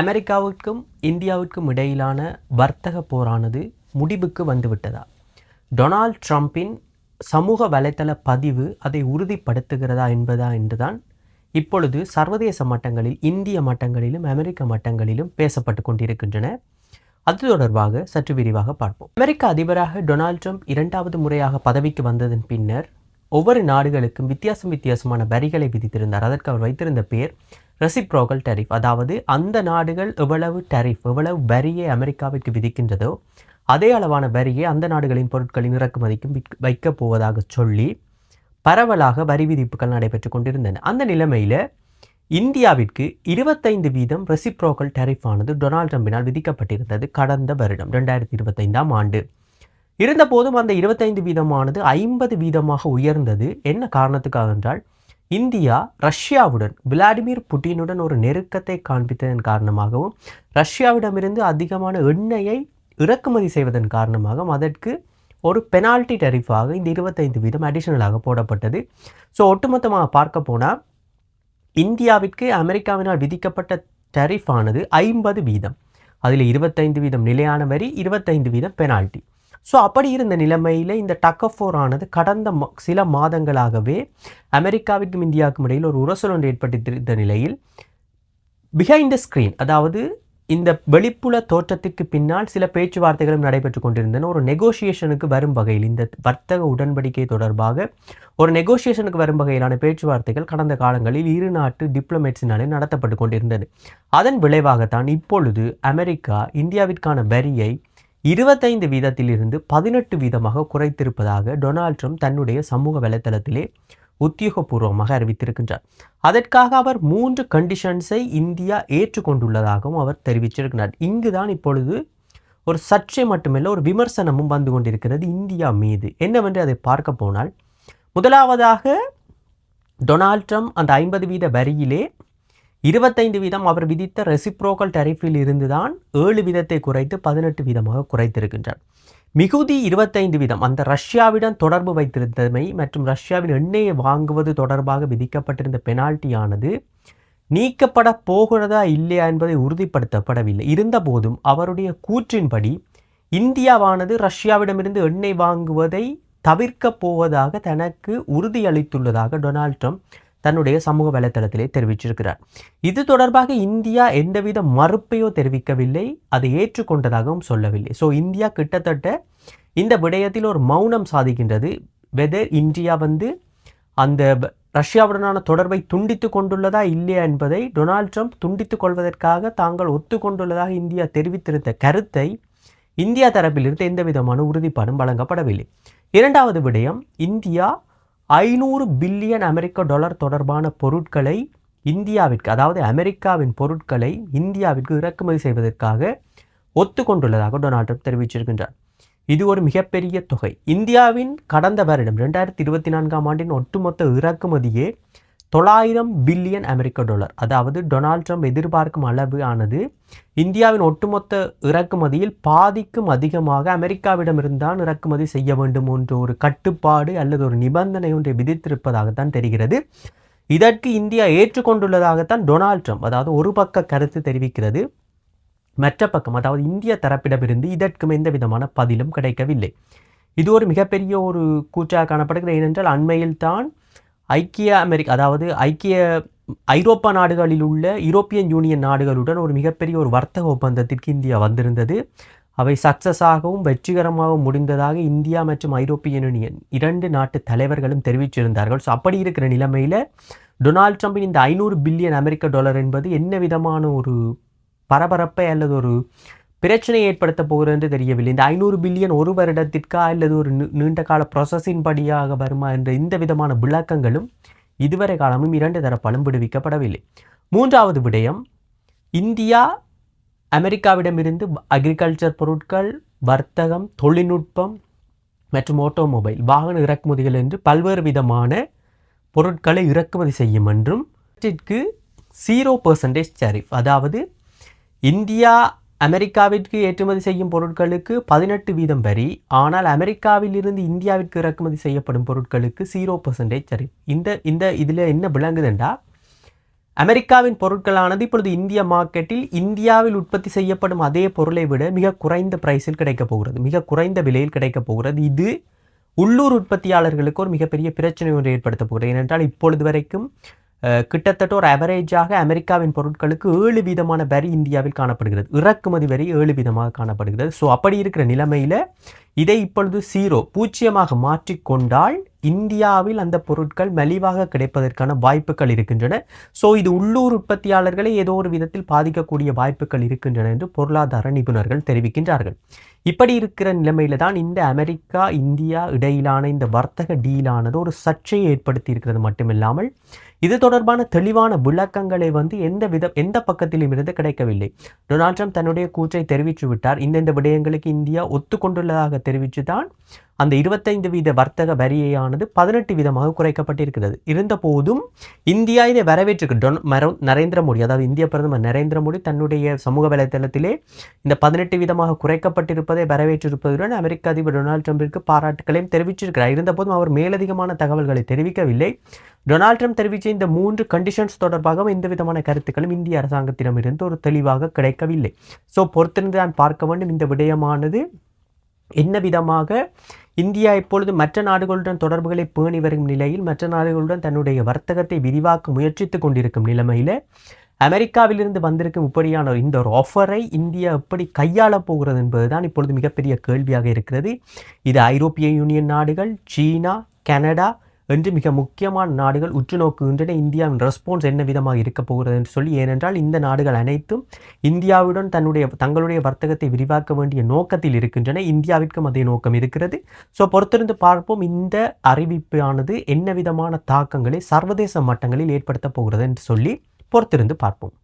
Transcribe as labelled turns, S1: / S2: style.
S1: அமெரிக்காவுக்கும் இந்தியாவுக்கும் இடையிலான வர்த்தக போரானது முடிவுக்கு வந்துவிட்டதா? டொனால்ட் ட்ரம்பின் சமூக வலைத்தள பதிவு அதை உறுதிப்படுத்துகிறதா என்பதா என்றுதான் இப்பொழுது சர்வதேச மட்டங்களில் இந்திய மட்டங்களிலும் அமெரிக்க மட்டங்களிலும் பேசப்பட்டு கொண்டிருக்கின்றன. அது தொடர்பாக சற்று விரிவாக பார்ப்போம். அமெரிக்க அதிபராக டொனால்ட் ட்ரம்ப் இரண்டாவது முறையாக பதவிக்கு வந்ததன் பின்னர் ஒவ்வொரு நாடுகளுக்கும் வித்தியாசம் வித்தியாசமான வரிகளை விதித்திருந்தார். அதற்கு அவர் வைத்திருந்த பேர் ரெசிப்ரோகல் டெரிஃப் அதாவது அந்த நாடுகள் எவ்வளவு டெரிஃப் எவ்வளவு வரியை அமெரிக்காவிற்கு விதிக்கின்றதோ அதே அளவான வரியை அந்த நாடுகளின் பொருட்களின் இறக்குமதிக்கும் விற்க- வைக்கப் போவதாக சொல்லி பரவலாக வரி விதிப்புகள் நடைபெற்று கொண்டிருந்தன. அந்த நிலைமையில் இந்தியாவிற்கு இருபத்தைந்து வீதம் ரெசிப்ரோக்கல் டெரிஃப் ஆனது டொனால்ட் ட்ரம்பினால் விதிக்கப்பட்டிருந்தது கடந்த வருடம் ரெண்டாயிரத்தி இருபத்தைந்தாம் ஆண்டு. இருந்தபோதும் அந்த இருபத்தைந்து வீதமானது ஐம்பது வீதமாக உயர்ந்தது. என்ன காரணத்துக்காக என்றால் இந்தியா ரஷ்யாவுடன் விளாடிமிர் புட்டினுடன் ஒரு நெருக்கத்தை காண்பித்ததன் காரணமாகவும் ரஷ்யாவிடமிருந்து அதிகமான எண்ணெயை இறக்குமதி செய்வதன் காரணமாகவும் அதற்கு ஒரு பெனால்டி டெரிஃபாக இந்த இருபத்தைந்து வீதம் அடிஷனலாக போடப்பட்டது. ஸோ ஒட்டுமொத்தமாக பார்க்க போனால் இந்தியாவிற்கு அமெரிக்காவினால் விதிக்கப்பட்ட டெரிஃபானது ஐம்பது வீதம். அதில் இருபத்தைந்து வீதம் நிலையான வரி இருபத்தைந்து வீதம் பெனால்டி. ஸோ அப்படி இருந்த நிலைமையில் இந்த டக்கஃபோர் ஆனது கடந்த சில மாதங்களாகவே அமெரிக்காவிற்கும் இந்தியாவுக்கும் இடையில் ஒரு உரசல் ஏற்பட்டிருந்த நிலையில் பிஹைண்ட் த ஸ்க்ரீன் அதாவது இந்த வெளிப்புல தோற்றத்திற்கு பின்னால் சில பேச்சுவார்த்தைகளும் நடைபெற்று கொண்டிருந்தன. ஒரு நெகோசியேஷனுக்கு வரும் வகையில் இந்த வர்த்தக உடன்படிக்கை தொடர்பாக ஒரு நெகோசியேஷனுக்கு வரும் வகையிலான பேச்சுவார்த்தைகள் கடந்த காலங்களில் இரு நாட்டு டிப்ளமேட்ஸினாலே நடத்தப்பட்டு கொண்டிருந்தது. அதன் விளைவாகத்தான் இப்பொழுது அமெரிக்கா இந்தியாவிற்கான வரியை இருபத்தைந்து வீதத்திலிருந்து பதினெட்டு வீதமாக குறைத்திருப்பதாக டொனால்ட் ட்ரம்ப் தன்னுடைய சமூக வலைத்தளத்திலே உத்தியோகபூர்வமாக அறிவித்திருக்கின்றார். அதற்காக அவர் மூன்று கண்டிஷன்ஸை இந்தியா ஏற்றுக்கொண்டுள்ளதாகவும் அவர் தெரிவிச்சிருக்கிறார். இங்குதான் இப்பொழுது ஒரு சர்ச்சை மட்டுமல்ல ஒரு விமர்சனமும் வந்து கொண்டிருக்கிறது இந்தியா மீது. என்னவென்று அதை பார்க்க போனால் முதலாவதாக டொனால்ட் ட்ரம்ப் அந்த ஐம்பது வீத வரியிலே இருபத்தைந்து வீதம் அவர் விதித்த ரெசிப்ரோக்கல் டெரிஃபில் இருந்துதான் ஏழு வீதத்தை குறைத்து பதினெட்டு வீதமாக குறைத்திருக்கின்றார். மிகுதி இருபத்தைந்து வீதம் அந்த ரஷ்யாவிடம் தொடர்பு வைத்திருந்தமை மற்றும் ரஷ்யாவின் எண்ணெயை வாங்குவது தொடர்பாக விதிக்கப்பட்டிருந்த பெனால்ட்டியானது நீக்கப்பட போகிறதா இல்லையா என்பதை உறுதிப்படுத்தப்படவில்லை. இருந்தபோதும் அவருடைய கூற்றின்படி இந்தியாவானது ரஷ்யாவிடமிருந்து எண்ணெய் வாங்குவதை தவிர்க்கப் போவதாக தனக்கு உறுதியளித்துள்ளதாக டொனால்ட் ட்ரம்ப் தன்னுடைய சமூக வலைத்தளத்திலே தெரிவிச்சிருக்கிறார். இது தொடர்பாக இந்தியா எந்தவித மறுப்பையோ தெரிவிக்கவில்லை அதை ஏற்றுக்கொண்டதாகவும் சொல்லவில்லை. ஸோ இந்தியா கிட்டத்தட்ட இந்த விடயத்தில் ஒரு மௌனம் சாதிக்கின்றது. வெதர் இந்தியா வந்து அந்த ரஷ்யாவுடனான தொடர்பை துண்டித்து கொண்டுள்ளதா இல்லையா என்பதை டொனால்ட் ட்ரம்ப் துண்டித்துக் கொள்வதற்காக தாங்கள் ஒத்துக்கொண்டுள்ளதாக இந்தியா தெரிவித்திருந்த கருத்தை இந்தியா தரப்பிலிருந்து எந்த விதமான உறுதிப்பாடும் வழங்கப்படவில்லை. இரண்டாவது விடயம் இந்தியா ஐநூறு பில்லியன் அமெரிக்க டாலர் தொடர்பான பொருட்களை இந்தியாவிற்கு அதாவது அமெரிக்காவின் பொருட்களை இந்தியாவிற்கு இறக்குமதி செய்வதற்காக ஒத்துக்கொண்டுள்ளதாக டொனால்ட் ட்ரம்ப் தெரிவிச்சிருக்கின்றார். இது ஒரு மிகப்பெரிய தொகை. இந்தியாவின் கடந்த வருடம் ரெண்டாயிரத்தி இருபத்தி நான்காம் ஆண்டின் ஒட்டுமொத்த இறக்குமதியே தொள்ளாயிரம் பில்லியன் அமெரிக்க டாலர். அதாவது டொனால்ட் ட்ரம்ப் எதிர்பார்க்கும் அளவு ஆனது இந்தியாவின் ஒட்டுமொத்த இறக்குமதியில் பாதிக்கும் அதிகமாக அமெரிக்காவிடமிருந்தான் இறக்குமதி செய்ய வேண்டும் என்ற ஒரு கட்டுப்பாடு அல்லது ஒரு நிபந்தனை ஒன்றை விதித்திருப்பதாகத்தான் தெரிகிறது. இதற்கு இந்தியா ஏற்றுக்கொண்டுள்ளதாகத்தான் டொனால்ட் ட்ரம்ப் அதாவது ஒரு பக்க கருத்து தெரிவிக்கிறது. மற்ற பக்கம் அதாவது இந்திய தரப்பிடமிருந்து இதற்கும் எந்த விதமான பதிலும் கிடைக்கவில்லை. இது ஒரு மிகப்பெரிய ஒரு கூற்றாக காணப்படுகிறது. ஏனென்றால் அண்மையில் தான் ஐக்கிய அமெரிக்கா அதாவது ஐக்கிய ஐரோப்பா நாடுகளில் உள்ள யூரோப்பியன் யூனியன் நாடுகளுடன் ஒரு மிகப்பெரிய ஒரு வர்த்தக ஒப்பந்தத்திற்கு இந்தியா வந்திருந்தது. அவை சக்சஸாகவும் வெற்றிகரமாகவும் முடிந்ததாக இந்தியா மற்றும் ஐரோப்பிய யூனியன் இரண்டு நாட்டு தலைவர்களும் தெரிவிச்சிருந்தார்கள் ஸோ அப்படி இருக்கிற நிலைமையில் டொனால்ட் ட்ரம்பின் இந்த ஐநூறு பில்லியன் அமெரிக்க டாலர் என்பது என்ன விதமான ஒரு பரபரப்பை அல்லது ஒரு பிரச்சனை ஏற்படுத்த போகிறது என்று தெரியவில்லை. இந்த ஐநூறு பில்லியன் ஒரு வருடத்திற்கா அல்லது ஒரு நீண்ட கால ப்ராசஸின் படியாக வருமா என்ற இந்த விதமான விளக்கங்களும் இதுவரை காலமும் இரண்டு தரப்பாலும் விடுவிக்கப்படவில்லை. மூன்றாவது விடயம் இந்தியா அமெரிக்காவிடமிருந்து அக்ரிகல்ச்சர் பொருட்கள் வர்த்தகம் தொழில்நுட்பம் மற்றும் ஆட்டோமொபைல் வாகன இறக்குமதிகள் என்று பல்வேறு விதமான பொருட்களை இறக்குமதி செய்யும் என்றும் இவற்றிற்கு ஜீரோ பர்சன்டேஜ் டேரிஃப் அதாவது இந்தியா அமெரிக்காவிற்கு ஏற்றுமதி செய்யும் பொருட்களுக்கு பதினெட்டு வீதம் வரி ஆனால் அமெரிக்காவில் இருந்து இந்தியாவிற்கு இறக்குமதி செய்யப்படும் பொருட்களுக்கு ஜீரோ பர்சன்டேஜ் சரி இந்த இந்த இதில் என்ன விளங்குதுண்டா? அமெரிக்காவின் பொருட்களானது இப்பொழுது இந்திய மார்க்கெட்டில் இந்தியாவில் உற்பத்தி செய்யப்படும் அதே பொருளை விட மிக குறைந்த பிரைஸில் கிடைக்கப் போகிறது. மிக குறைந்த விலையில் கிடைக்கப் போகிறது. இது உள்ளூர் உற்பத்தியாளர்களுக்கு ஒரு மிகப்பெரிய பிரச்சனை ஒன்று ஏற்படுத்த போகிறது. ஏனென்றால் இப்பொழுது வரைக்கும் கிட்டத்தட்ட ஒரு அவரேஜாக அமெரிக்காவின் பொருட்களுக்கு ஏழு விதமான வரி இந்தியாவில் காணப்படுகிறது. இறக்குமதி வரி ஏழு விதமாக காணப்படுகிறது. ஸோ அப்படி இருக்கிற நிலைமையில் இதை இப்பொழுது சீரோ பூஜ்ஜியமாக மாற்றிக்கொண்டால் இந்தியாவில் அந்த பொருட்கள் மலிவாக கிடைப்பதற்கான வாய்ப்புகள் இருக்கின்றன. ஸோ இது உள்ளூர் உற்பத்தியாளர்களை ஏதோ ஒரு விதத்தில் பாதிக்கக்கூடிய வாய்ப்புகள் இருக்கின்றன என்று பொருளாதார நிபுணர்கள் தெரிவிக்கின்றார்கள். இப்படி இருக்கிற நிலைமையில தான் இந்த அமெரிக்கா இந்தியா இடையிலான இந்த வர்த்தக டீலானது ஒரு சர்ச்சையை ஏற்படுத்தி இருக்கிறது மட்டுமில்லாமல் இது தொடர்பான தெளிவான விளக்கங்களை வந்து எந்த வித எந்த பக்கத்திலும் இருந்து கிடைக்கவில்லை. டொனால்ட் ட்ரம்ப் தன்னுடைய கூற்றை தெரிவித்து விட்டார். இந்தந்த விடயங்களுக்கு இந்தியா ஒத்துக்கொண்டுள்ளதாக தெரிவித்து தான் அந்த இருபத்தைந்து வீத வர்த்தக வரியையானது பதினெட்டு வீதமாக குறைக்கப்பட்டிருக்கிறது. இருந்தபோதும் இந்தியா இதை வரவேற்றிருக்கு. டொன் மர நரேந்திர மோடி அதாவது இந்திய பிரதமர் நரேந்திர மோடி தன்னுடைய சமூக வலைதளத்திலே இந்த பதினெட்டு வீதமாக குறைக்கப்பட்டிருப்பதை வரவேற்றிருப்பதுடன் அமெரிக்க அதிபர் டொனால்ட் ட்ரம்பிற்கு பாராட்டுகளையும் தெரிவிச்சிருக்கிறார். இருந்தபோதும் அவர் மேலதிகமான தகவல்களை தெரிவிக்கவில்லை. டொனால்ட் ட்ரம்ப் தெரிவித்த இந்த மூன்று கண்டிஷன்ஸ் தொடர்பாக எந்த விதமான கருத்துக்களும் இந்திய அரசாங்கத்திடமிருந்து ஒரு தெளிவாக கிடைக்கவில்லை. ஸோ பொறுத்திருந்து நான் பார்க்க வேண்டும் இந்த விடயமானது என்ன விதமாக? இந்தியா இப்பொழுது மற்ற நாடுகளுடன் தொடர்புகளை பேணி வரும் நிலையில் மற்ற நாடுகளுடன் தன்னுடைய வர்த்தகத்தை விரிவாக்க முயற்சித்து கொண்டிருக்கும் நிலைமையில் அமெரிக்காவிலிருந்து வந்திருக்கும் இப்படியான ஒரு- இந்த ஒரு ஆஃபரை இந்தியா எப்படி கையாளப் போகிறது என்பது தான் இப்பொழுது மிகப்பெரிய கேள்வியாக இருக்கிறது. இது ஐரோப்பிய யூனியன் நாடுகள் சீனா கனடா என்று மிக முக்கியமான நாடுகள் உற்று நோக்குகின்றன இந்தியாவின் ரெஸ்பான்ஸ் என்ன விதமாக இருக்க போகிறது என்று சொல்லி ஏனென்றால் இந்த நாடுகள் அனைத்தும் இந்தியாவுடன் தன்னுடைய தங்களுடைய வர்த்தகத்தை விரிவாக்க வேண்டிய நோக்கத்தில் இருக்கின்றன. இந்தியாவிற்கும் அதே நோக்கம் இருக்கிறது. ஸோ பொறுத்திருந்து பார்ப்போம். இந்த அறிவிப்பானது என்ன விதமான தாக்கங்களை சர்வதேச மட்டங்களில் ஏற்படுத்தப் போகிறது என்று சொல்லி பொறுத்திருந்து பார்ப்போம்.